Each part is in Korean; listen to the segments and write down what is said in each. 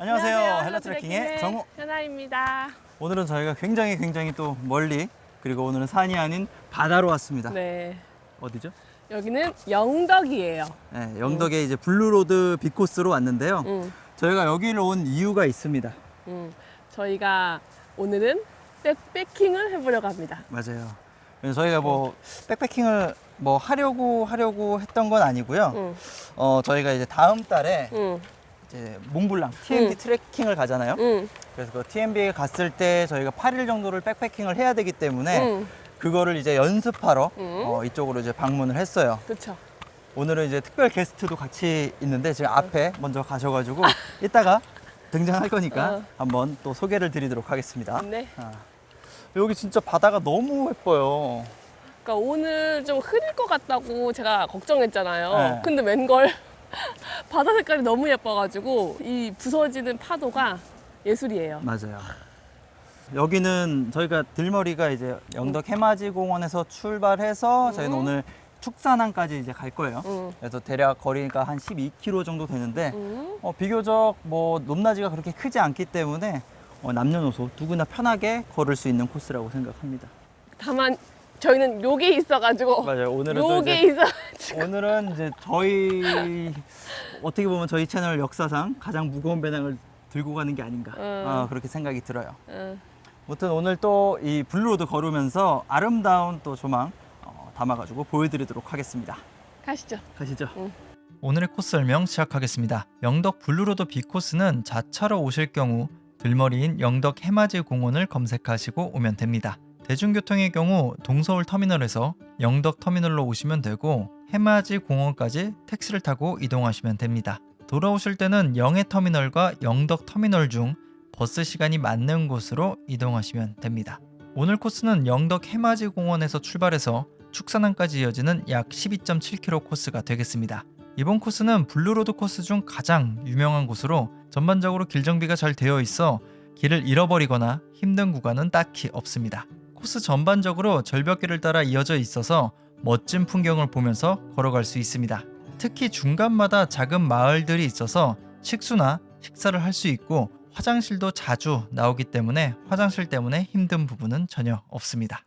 안녕하세요. 헬라 트레킹의 정우. 현아입니다. 오늘은 저희가 굉장히 굉장히 또 멀리 그리고 오늘은 산이 아닌 바다로 왔습니다. 네. 어디죠? 여기는 영덕이에요. 네, 영덕의 이제 블루로드 빅코스로 왔는데요. 음, 저희가 여기를 온 이유가 있습니다. 음. 저희가 오늘은 백패킹을 해보려고 합니다. 맞아요. 그래서 저희가 뭐 백패킹을 뭐 하려고 하려고 했던 건 아니고요. 음, 어 저희가 이제 다음 달에 음, 이제 몽블랑 TMB 음. 트레킹을 가잖아요. 음, 그래서 그 TMB에 갔을 때 저희가 8일 정도를 백패킹을 해야 되기 때문에 음. 그거를 이제 연습하러 음. 어, 이쪽으로 이제 방문을 했어요. 그렇죠. 오늘은 이제 특별 게스트도 같이 있는데 지금 앞에 먼저 가셔가지고 이따가 등장할 거니까 어. 한번 또 소개를 드리도록 하겠습니다. 네. 아, 여기 진짜 바다가 너무 예뻐요. 그러니까 오늘 좀 흐릴 것 같다고 제가 걱정했잖아요. 네. 근데 웬걸 바다 색깔이 너무 예뻐가지고 이 부서지는 파도가 예술이에요. 맞아요. 여기는 저희가 들머리가 이제 영덕 해맞이 공원에서 출발해서 저희는 음. 오늘 축산항까지 이제 갈 거예요. 음. 그래서 대략 거리가 한 12km 정도 되는데 음. 어, 비교적 뭐 높낮이가 그렇게 크지 않기 때문에 어, 남녀노소 누구나 편하게 걸을 수 있는 코스라고 생각합니다. 다만 저희는 요게 있어가지고 맞아요. 오늘은 또 요게 이제 있어. 오늘은 이제 저희 어떻게 보면 저희 채널 역사상 가장 무거운 배낭을 들고 가는 게 아닌가 음. 어, 그렇게 생각이 들어요. 음. 아무튼 오늘 또 이 블루로드 걸으면서 아름다운 또 조망 어, 담아가지고 보여드리도록 하겠습니다. 가시죠. 가시죠. 응. 오늘의 코스 설명 시작하겠습니다. 영덕 블루로드 B 코스는 자차로 오실 경우 들머리인 영덕 해맞이 공원을 검색하시고 오면 됩니다. 대중교통의 경우 동서울 터미널에서 영덕 터미널로 오시면 되고 해맞이 공원까지 택시를 타고 이동하시면 됩니다. 돌아오실 때는 영해 터미널과 영덕 터미널 중 버스 시간이 맞는 곳으로 이동하시면 됩니다. 오늘 코스는 영덕 해맞이 공원에서 출발해서 축산항까지 이어지는 약 12.7km 코스가 되겠습니다. 이번 코스는 블루로드 코스 중 가장 유명한 곳으로 전반적으로 길 정비가 잘 되어 있어 길을 잃어버리거나 힘든 구간은 딱히 없습니다. 코스 전반적으로 절벽길을 따라 이어져 있어서 멋진 풍경을 보면서 걸어갈 수 있습니다. 특히 중간마다 작은 마을들이 있어서 식수나 식사를 할 수 있고 화장실도 자주 나오기 때문에 화장실 때문에 힘든 부분은 전혀 없습니다.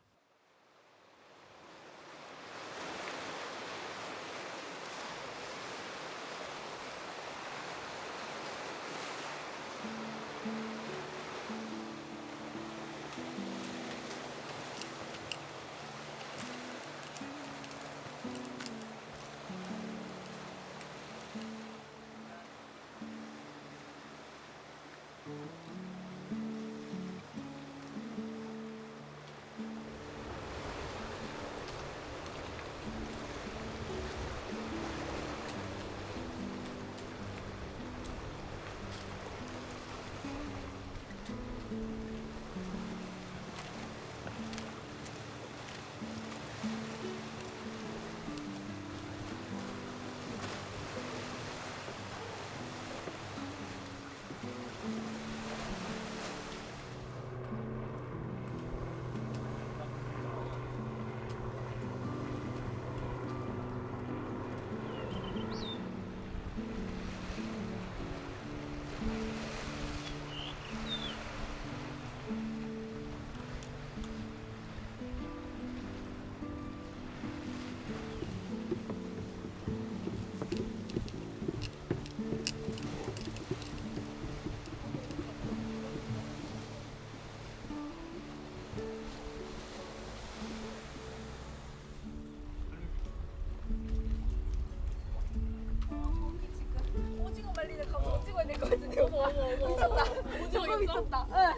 미쳤다 응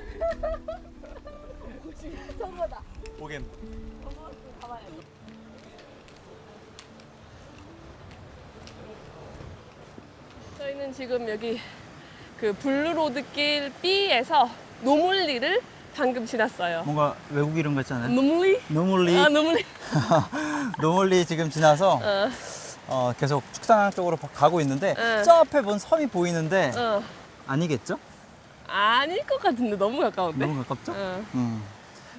저거다 보겐. 저희는 지금 여기 그 블루로드길 B에서 노물리를 방금 지났어요. 뭔가 외국 이름 같잖아요. 노물리? 노멀리 아 노물리. 노멀리 지금 지나서 어, 어, 계속 축산항 쪽으로 가고 있는데 응. 저 앞에 본 섬이 보이는데 어. 아니겠죠? 아닐 것 같은데 너무 가까운데. 너무 가깝죠? 어. 음.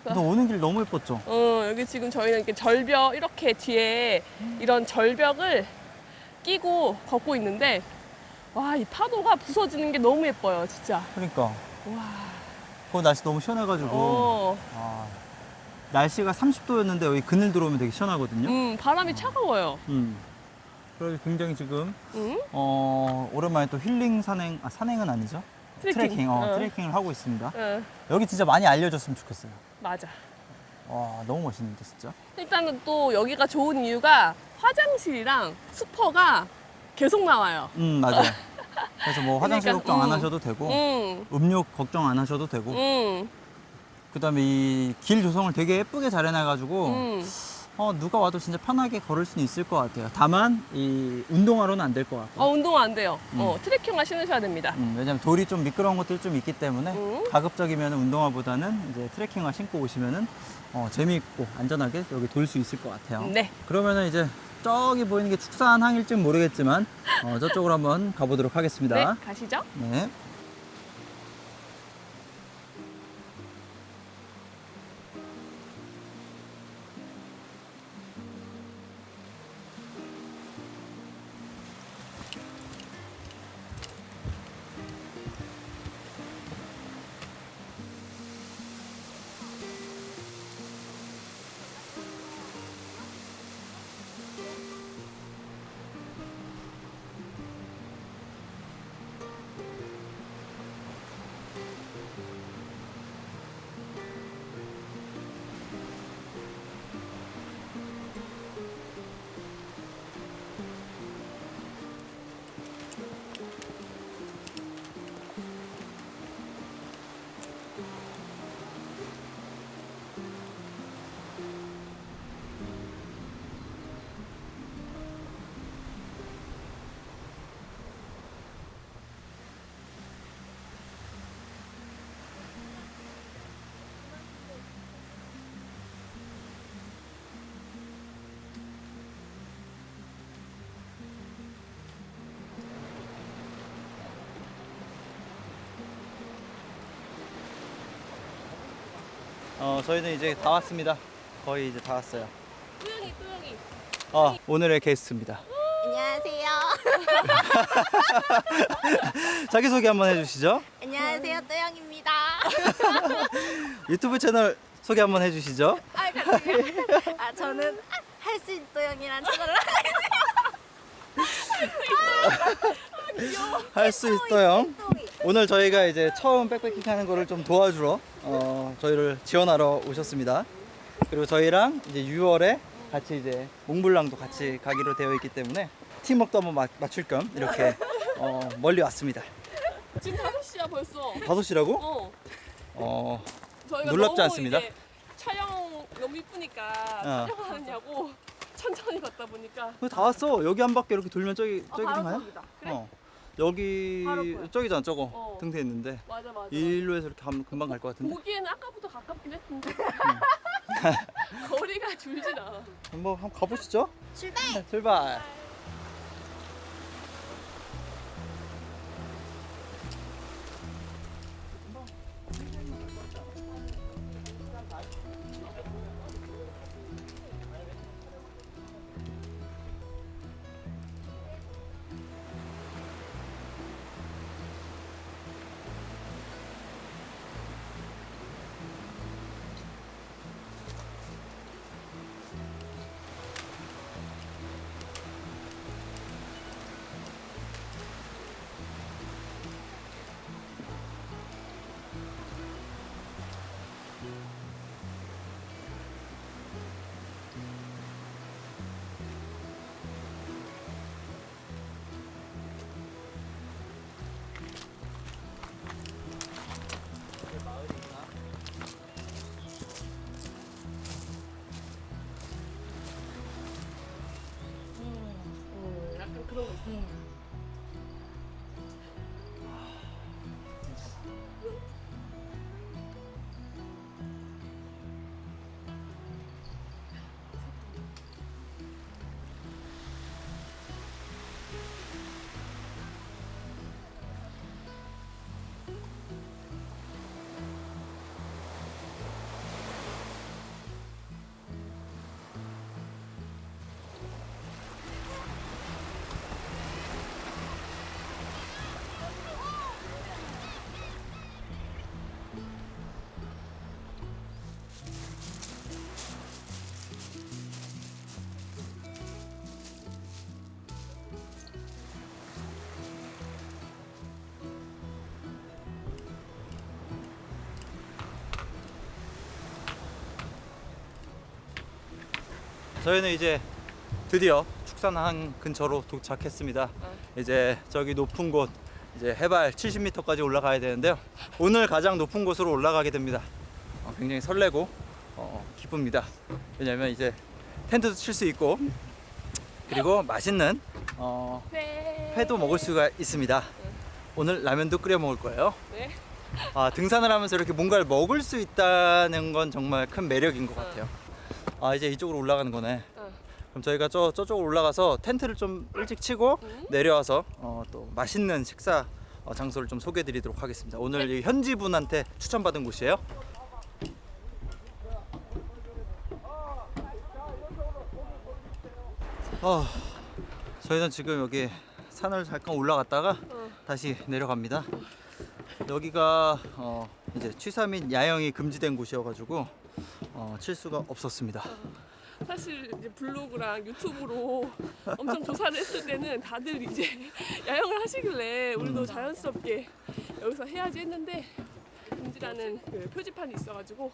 근데 오는 길 너무 예뻤죠? 어, 여기 지금 저희는 이렇게 절벽 이렇게 뒤에 이런 절벽을 끼고 걷고 있는데 와, 이 파도가 부서지는 게 너무 예뻐요, 진짜. 그러니까 와. 그 날씨 너무 시원해가지고 어. 아, 날씨가 30도였는데 여기 그늘 들어오면 되게 시원하거든요. 음, 바람이 차가워요. 음. 그래서 굉장히 지금 음? 어, 오랜만에 또 힐링 산행 아 산행은 아니죠? 트레킹. 어, 어. 트레킹을 하고 있습니다. 응, 여기 진짜 많이 알려줬으면 좋겠어요. 맞아. 와 너무 멋있는데 진짜. 일단은 또 여기가 좋은 이유가 화장실이랑 슈퍼가 계속 나와요. 음 맞아요. 그래서 뭐 화장실 그러니까, 걱정 안 음. 하셔도 되고 응, 음료 걱정 안 하셔도 되고 응, 그 다음에 이 길 조성을 되게 예쁘게 잘 해놔가지고 응. 어, 누가 와도 진짜 편하게 걸을 수는 있을 것 같아요. 다만 이 운동화로는 안 될 것 같고. 어, 운동 안 돼요. 음. 어, 트레킹화 신으셔야 됩니다. 음, 왜냐면 돌이 좀 미끄러운 것들이 좀 있기 때문에 음. 가급적이면 운동화보다는 이제 트레킹화 신고 오시면은 어, 재미있고 안전하게 여기 돌 수 있을 것 같아요. 네. 그러면은 이제 저기 보이는 게 축산 항일지 모르겠지만 어, 저쪽으로 한번 가보도록 하겠습니다. 네, 가시죠. 네. 어, 저희는 이제 다 왔습니다. 거의 이제 다 왔어요. 또영이, 또영이. 어, 오늘의 게스트입니다. 안녕하세요. 자기소개 한번 해주시죠. 안녕하세요, 또영입니다. 유튜브 채널 소개 한번 해주시죠. 아, 갑자기. 아, 저는 할 수 있는 또영이라는 채널을 할수 있어요. 또이. 오늘 저희가 이제 처음 백패킹 하는 거를 좀 도와주러 어, 저희를 지원하러 오셨습니다. 그리고 저희랑 이제 6월에 같이 이제 몽블랑도 같이 가기로 되어 있기 때문에 팀워크도 한번 마- 맞출 겸 이렇게 어, 멀리 왔습니다. 지금 5시야 벌써. 5시라고? 어. 어, 저희가 놀랍지 너무 않습니다. 이제 촬영 너무 이쁘니까 어. 촬영하느냐고 천천히 걷다 보니까 다 왔어. 여기 한 바퀴 이렇게 돌면 저기 아, 저기 가요? 그래? 어. 여기 바로 보여. 저기잖아 저거 어. 등대 있는데 맞아 맞아. 일로 해서 이렇게 가면 금방 갈 것 같은데 보기에는 아까부터 가깝긴 했는데 거리가 줄질 않아. 한번 한번 가보시죠. 출발! 네, 출발. 음, 저희는 이제 드디어 축산항 근처로 도착했습니다. 이제 저기 높은 곳 이제 해발 70m까지 올라가야 되는데요. 오늘 가장 높은 곳으로 올라가게 됩니다. 어, 굉장히 설레고 어, 기쁩니다. 왜냐면 이제 텐트도 칠 수 있고 그리고 맛있는 어, 네. 회도 먹을 수가 있습니다. 오늘 라면도 끓여 먹을 거예요. 네. 아, 등산을 하면서 이렇게 뭔가를 먹을 수 있다는 건 정말 큰 매력인 것 같아요. 아, 이제 이쪽으로 올라가는 거네. 어. 그럼 저희가 저 저쪽으로 올라가서 텐트를 좀 일찍 치고 음. 내려와서 어, 또 맛있는 식사 어, 장소를 좀 소개해드리도록 하겠습니다. 오늘 이 현지 분한테 추천받은 곳이에요. 어, 저희는 지금 여기 산을 잠깐 올라갔다가 어. 다시 내려갑니다. 여기가 어, 이제 취사 및 야영이 금지된 곳이어가지고 어, 칠 수가 없었습니다. 사실 이제 블로그랑 유튜브로 엄청 조사를 했을 때는 다들 이제 야영을 하시길래 우리도 음. 자연스럽게 여기서 해야지 했는데 금지라는 그 표지판이 있어가지고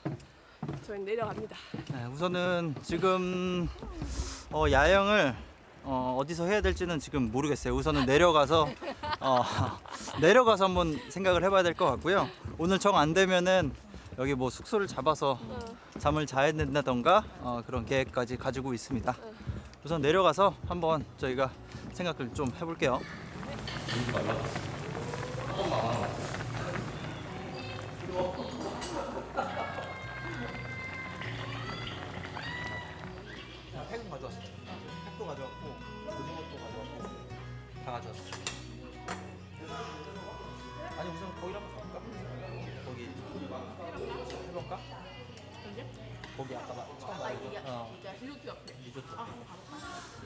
저희는 내려갑니다. 네, 우선은 지금 어, 야영을 어, 어디서 해야 될지는 지금 모르겠어요. 우선은 내려가서 어, 내려가서 한번 생각을 해봐야 될 것 같고요. 오늘 정 안 되면은 여기 뭐 숙소를 잡아서 어, 잠을 자야 된다던가 어, 그런 계획까지 가지고 있습니다. 우선 내려가서 한번 저희가 생각을 좀 해볼게요. 가져왔어. 팩도 가져왔고 오징어도 가져왔고 다 가져왔어. 아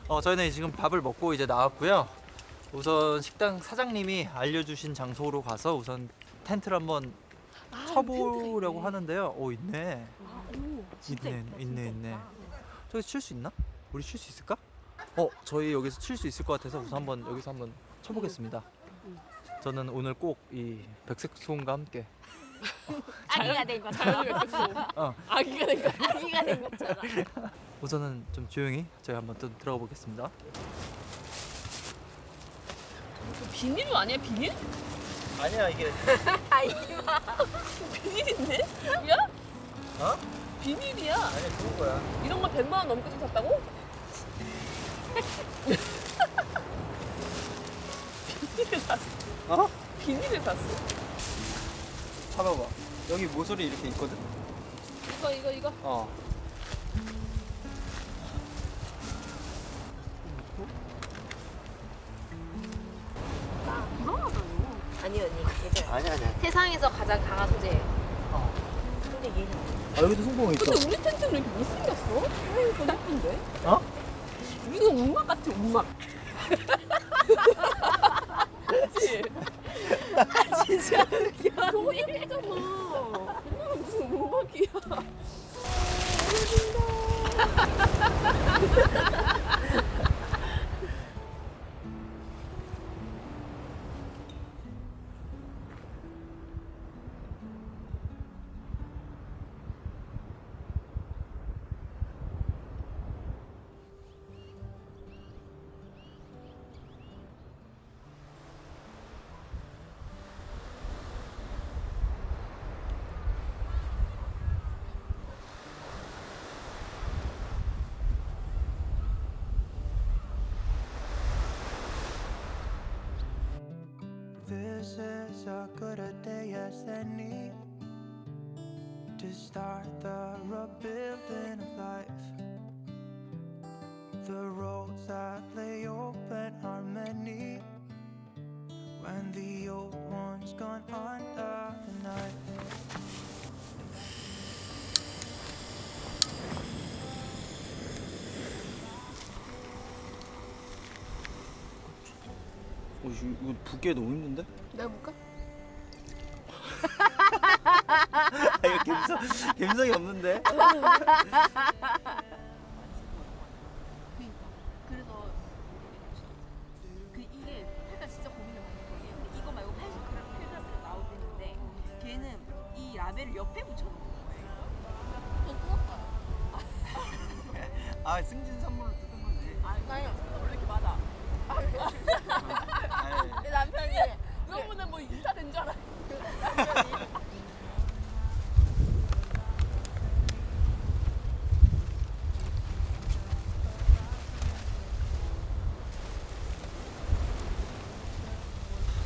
어 저희는 지금 밥을 먹고 이제 나왔고요. 우선 식당 사장님이 알려주신 장소로 가서 우선 텐트를 한번 아, 쳐보려고 하는데요. 오 있네. 오, 진짜 있네, 예쁘다, 있네, 진짜 있네. 예쁘다. 저기 칠 수 있나? 우리 칠 수 있을까? 어, 저희 여기서 칠 수 있을 것 같아서 우선 한번 여기서 한번 쳐보겠습니다. 저는 오늘 꼭 이 백색 소음과 함께 아기가 된 것처럼. 어. 아기가 된 거. 아기가 된 것처럼. 우선은 좀 조용히 저희 한번 또 들어가 보겠습니다. 비닐 아니야 비닐? 아니야 이게 아이마. 비닐인데? 야? 어? 비닐이야. 아니야 좋은 거야. 이런 거 100만 원 넘게 샀다고? 비닐을 샀어. 어? 비닐을 샀어. 잡아봐. 여기 모서리 이렇게 있거든. 이거 이거 이거. 어. 아니 언니. 괜찮아. 아니야 아니야. 세상에서 가장 강한 소재예요. 어. 근데 얘는 아 여기도 송봉이 있어. 근데 우리 텐트는 왜 이렇게 못생겼어? 아이고 예쁜데? 어? 이거 운막 같아 운막. 그치? 진짜 웃겨. 너무 예쁘잖아. 이거는 무슨 운막이야. Is as good a day as any to start the rebuilding of life. The roads that lay open are many when the old one's gone under the night. 어, 이거, 이거 붓기 너무 힘든데? 내가 볼까? 아, 이거 감성, 감성이 없는데?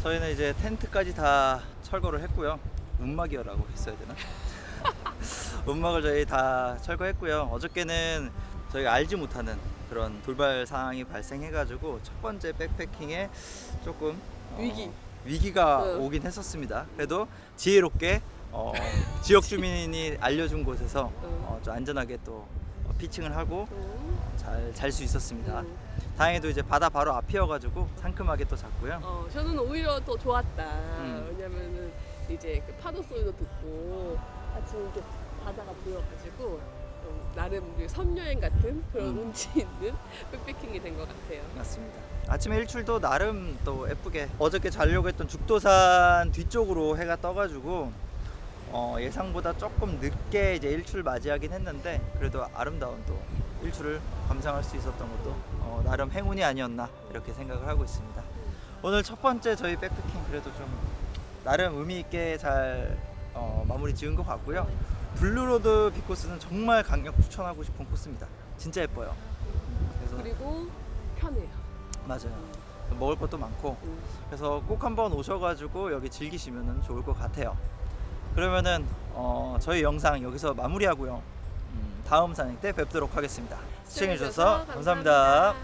저희는 이제 텐트까지 다 철거를 했고요. 움막이어라고 했어야 되나? 움막을 저희 다 철거했고요. 어저께는 저희가 알지 못하는 그런 돌발 상황이 발생해가지고 첫 번째 백패킹에 조금 어, 위기. 위기가 응. 오긴 했었습니다. 그래도 지혜롭게 어, 지역 주민이 알려준 곳에서 응. 어, 좀 안전하게 또 어, 피칭을 하고 음, 잘잘 수 있었습니다. 음. 다행히도 이제 바다 바로 앞이어가지고 상큼하게 또 잤고요. 어, 저는 오히려 더 좋았다. 음. 왜냐면은 이제 그 파도 소리도 듣고 아침 이렇게 바다가 보여가지고 좀 나름 우리 섬여행 같은 그런 음. 운치 있는 백패킹이 된 것 같아요. 맞습니다. 아침에 일출도 나름 또 예쁘게 어저께 자려고 했던 죽도산 뒤쪽으로 해가 떠가지고 어, 예상보다 조금 늦게 이제 일출 맞이하긴 했는데 그래도 아름다운 또 일출을 감상할 수 있었던 것도 어, 나름 행운이 아니었나 이렇게 생각을 하고 있습니다. 오늘 첫 번째 저희 백패킹 그래도 좀 나름 의미 있게 잘 어, 마무리 지은 것 같고요. 블루로드 비코스는 정말 강력 추천하고 싶은 코스입니다. 진짜 예뻐요. 그래서 그리고 편해요. 맞아요. 먹을 것도 많고 음. 그래서 꼭 한번 오셔가지고 여기 즐기시면 좋을 것 같아요. 그러면은 어, 저희 영상 여기서 마무리하고요. 음, 다음 산행 때 뵙도록 하겠습니다. 시청해주셔서 감사합니다.